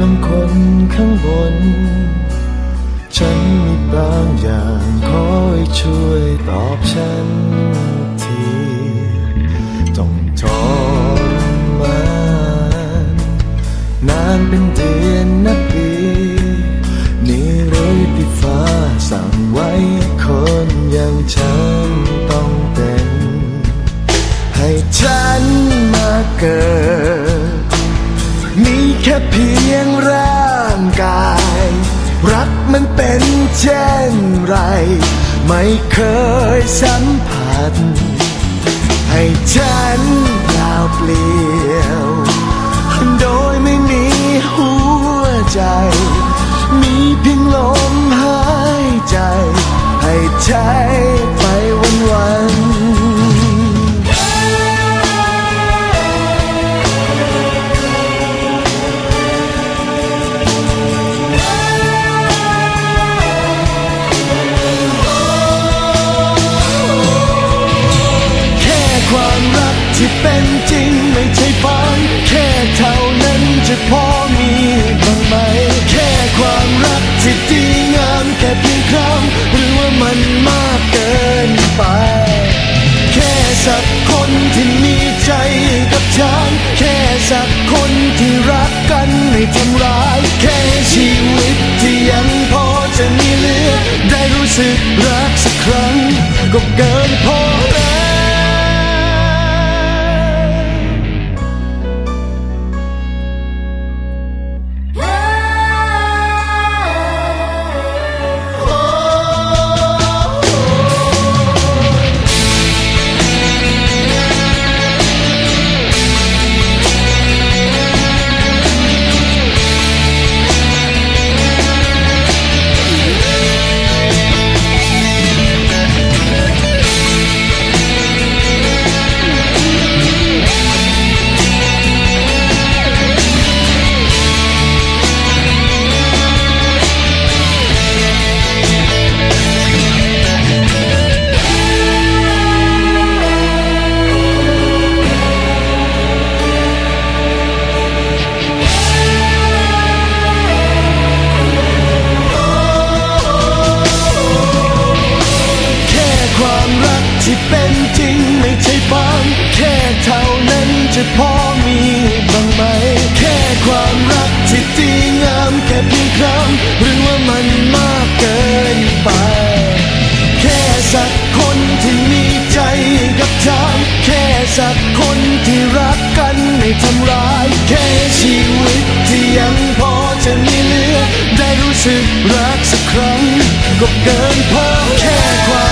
บางคนข้างบน ฉันมีบางอย่างขอให้ช่วยตอบฉันทีต้องทรมานนานเป็นเดือนนับปีนี่เลยที่ฟ้าสั่งไว้คนอย่างฉันต้องเป็น ให้ฉันมาเกิด เป็นเช่นไร ไม่เคยสัมผัส ให้ฉันเปล่าเปลี่ยว โดยไม่มีหัวใจ มีเพียงลมหายใจ ให้ใช้ จะพอมีบ้างไหม แค่ความรักที่ดีงามแค่เพียงครั้งหรือว่ามันมากเกินไป แค่สักคนที่มีใจกับฉัน แค่สักคนที่รักกันไม่ทำร้าย แค่ชีวิตที่ยังพอจะมีเหลือ ได้รู้สึกรักสักครั้งก็เกินพอ จะพอมีบ้างไหม แค่ความรักที่ดีงามแค่เพียงครั้งหรือว่ามันมากเกินไป แค่สักคนที่มีใจกับฉันแค่สักคนที่รักกันไม่ทำร้าย แค่ชีวิตที่ยังพอจะมีเหลือ ได้รู้สึกรักสักครั้งก็เกินพอแค่ความ